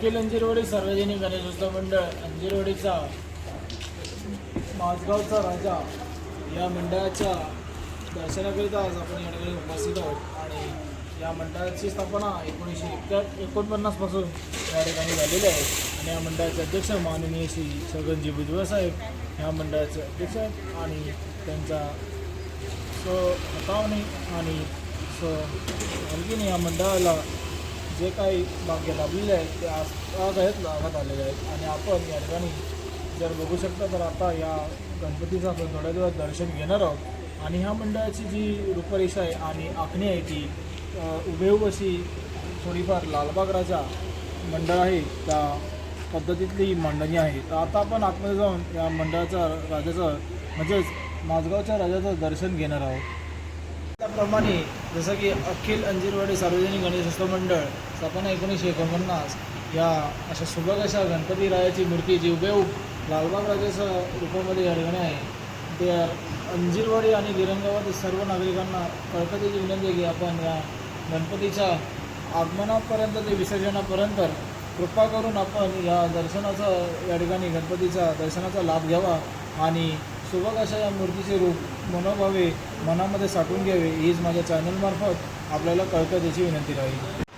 अखिल अंजिरवाडी सार्वजनिक गणेशोत्सव मंडळ अंजिरवाडीचा माझगावचा राजा या मंडळाच्या दर्शनाकरिता आज आपण या ठिकाणी उपस्थित आहोत. आणि या मंडळाची स्थापना एकोणीसशे एक्या एकोणपन्नासपासून या ठिकाणी झालेली आहे. आणि या मंडळाचे अध्यक्ष माननीय श्री छगनजी भुजबळ साहेब ह्या मंडळाचे अध्यक्ष आहेत आणि त्यांचा स्व आणि स मालकीने या मंडळाला जे काही भाग्य लाभलेले आहेत ते आज आज आहेत लाभत आलेले आहेत. आणि आपण या ठिकाणी जर बघू शकता तर आता या गणपतीचं आपण थोड्या दिवस दर्शन घेणार आहोत. आणि ह्या मंडळाची जी रूपरेषा आहे आणि आखणी आहे ती अ, अशी थोडीफार लालबाग राजा मंडळ आहे त्या पद्धतीतली मांडणी आहे. तर आता आपण आतमध्ये जाऊन या मंडळाचा राजाचं म्हणजेच माझगावच्या राजाचं दर्शन घेणार आहोत. त्याप्रमाणे जसं की अखिल अंजीरवाडी सार्वजनिक गणेशोत्सव मंडळ स्थापना एकोणीसशे एकोणपन्नास या अशा सुबक अशा गणपती रायाची मूर्ती जी हुबेहूब लालबाग राजाच्या रूपामध्ये या ठिकाणी आहे ते अंजीरवाडी आणि गिरंगावात सर्व नागरिकांना कळकतीची विनंती आहे की आपण या गणपतीच्या आगमनापर्यंत ते विसर्जनापर्यंत कृपा करून आपण या दर्शनाचा या ठिकाणी गणपतीचा दर्शनाचा लाभ घ्यावा आणि सुबक अशा या मूर्तीचे रूप मनोभावे मनामध्ये साठवून घ्यावे हीच माझ्या चॅनलमार्फत आपल्याला कळकतीची विनंती राहील.